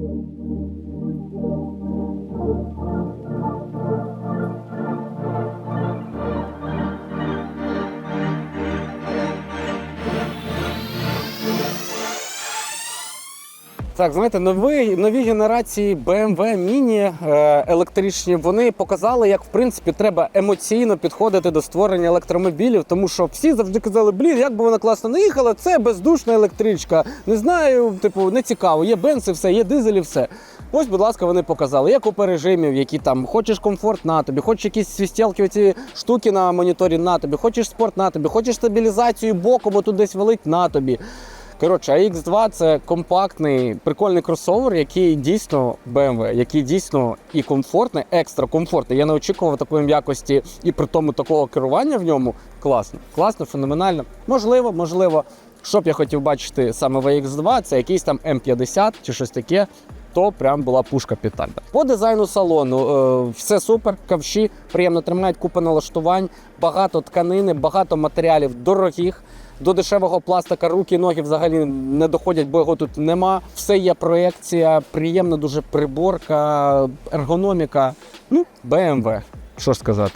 Thank you. Так, знаєте, нові, нові генерації BMW Mini е, електричні вони показали, як в принципі треба емоційно підходити до створення електромобілів, тому що всі завжди казали, блін, як би вона класно не їхала, це бездушна електричка. Не знаю, типу, не цікаво. Є бенз і все, є дизель і все. Ось, будь ласка, вони показали, як у режимів, які там хочеш комфорт на тобі, хочеш якісь свістілки, ці штуки на моніторі на тобі, хочеш спорт на тобі, хочеш стабілізацію боку, бо тут десь велить на тобі. Коротше, AX2 це компактний, прикольний кросовер, який дійсно BMW, який дійсно і комфортний, екстра комфортний. Я не очікував такої м'якості і при тому такого керування в ньому. Класно, класно, феноменально. Можливо, можливо. Що б я хотів бачити саме в AX2, це якийсь там М50 чи щось таке. То прям була пушка питання. По дизайну салону е, все супер, ковші, приємно тримають купа налаштувань, багато тканини, багато матеріалів дорогих. До дешевого пластика руки, ноги взагалі не доходять, бо його тут нема. Все є проекція, приємна дуже приборка, ергономіка. Ну, BMW. Що сказати.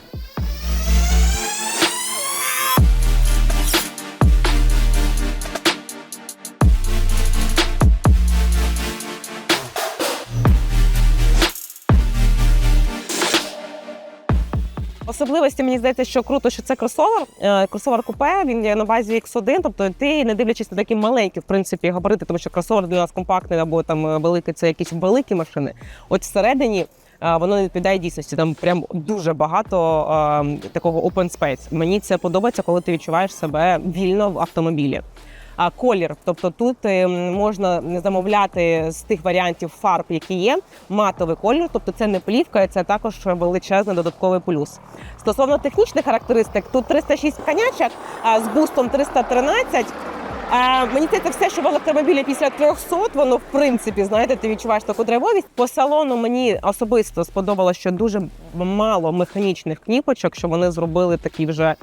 Особливості мені здається, що круто, що це кросовер. Е, Кросовер купе, він є на базі X1, тобто ти не дивлячись на такі маленькі, в принципі, габарити, тому що кросовер для нас компактний або там е, великий, це якісь великі машини. От всередині. е, Воно не відповідає дійсності. Там прям дуже багато е, такого open space. Мені це подобається, коли ти відчуваєш себе вільно в автомобілі. Колір, тобто тут е, можна замовляти з тих варіантів фарб, які є, матовий колір, тобто це не плівка, це також величезний додатковий плюс. Стосовно технічних характеристик, тут 306 конячок, а з бустом 313. А, мені здається, все, що в електромобілі після 300, воно в принципі, знаєте, ти відчуваєш таку драйвовість. По салону мені особисто сподобалося, що дуже мало механічних кніпочок, що вони зробили такий вже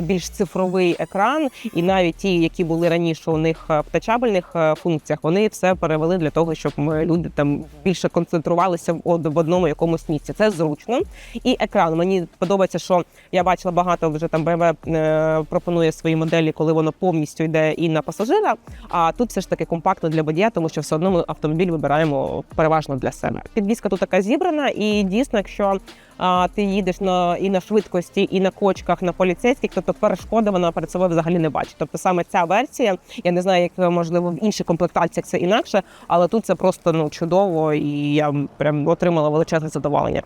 більш цифровий екран, і навіть ті, які були раніше у них в тачабельних функціях, вони все перевели для того, щоб люди там більше концентрувалися в одному якомусь місці. Це зручно. І екран мені подобається, що я бачила багато вже там BMW е, пропонує свої моделі, коли воно повністю йде і на пасажира. А тут все ж таки компактно для водія, тому що все одно ми автомобіль вибираємо переважно для себе. Підвізка тут така зібрана, і дійсно, якщо а, ти їдеш на і на швидкості, і на кочках, на поліцейських, тобто перешкоди вона перед собою взагалі не бачить. Тобто саме ця версія, я не знаю, як можливо в інших комплектаціях це інакше, але тут це просто ну чудово, і я прям отримала величезне задоволення.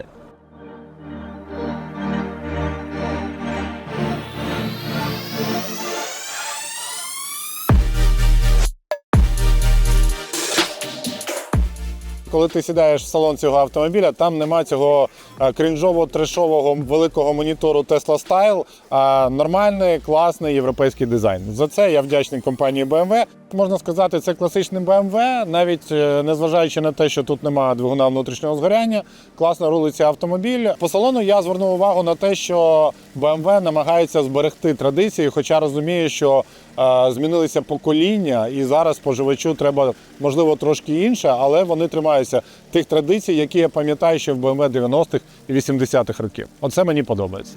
Коли ти сідаєш в салон цього автомобіля, там нема цього е, крінжово-трешового великого монітору Tesla Style, а нормальний, класний європейський дизайн. За це я вдячний компанії BMW. Можна сказати, це класичний BMW, навіть е, незважаючи на те, що тут немає двигуна внутрішнього згоряння, класно рулиться автомобіль. По салону я звернув увагу на те, що BMW намагається зберегти традиції, хоча розуміє, що е, змінилися покоління, і зараз споживачу треба можливо трошки інше, але вони тримаються тих традицій, які я пам'ятаю ще в BMW 90-х і 80-х років. Оце мені подобається.